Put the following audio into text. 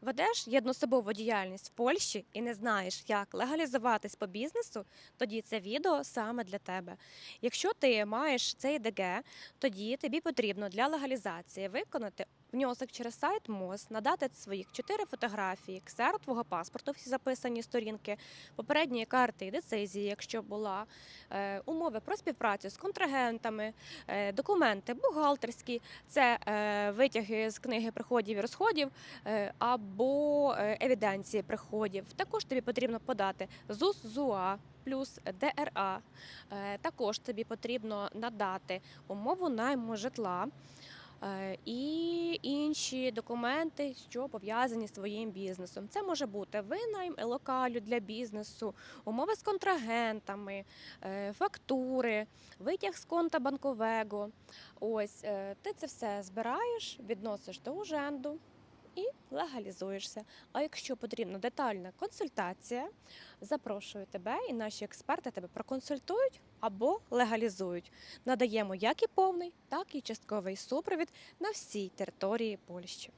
Ведеш єднособову діяльність в Польщі і не знаєш, як легалізуватись по бізнесу, тоді це відео саме для тебе. Якщо ти маєш цей ДГ, тоді тобі потрібно для легалізації виконати внесок через сайт МОЗ, надати своїх чотири фотографії, ксеру твого паспорту, всі записані сторінки, попередньої карти і децизії, якщо була, е, умови про співпрацю з контрагентами, е, документи бухгалтерські, це е, витяги з книги приходів і розходів або евіденції приходів. Також тобі потрібно подати ЗУС ЗУА. Плюс ДРА. Також тобі потрібно надати умову найму житла і інші документи, що пов'язані з твоїм бізнесом. Це може бути винайм локалю для бізнесу, умови з контрагентами, е, фактури, витяг з конта банкового. Ось е, ти це все збираєш, відносиш до уженду і легалізуєшся. А якщо потрібна детальна консультація, запрошую тебе, і наші експерти тебе проконсультують або легалізують. Надаємо як і повний, так і частковий супровід на всій території Польщі.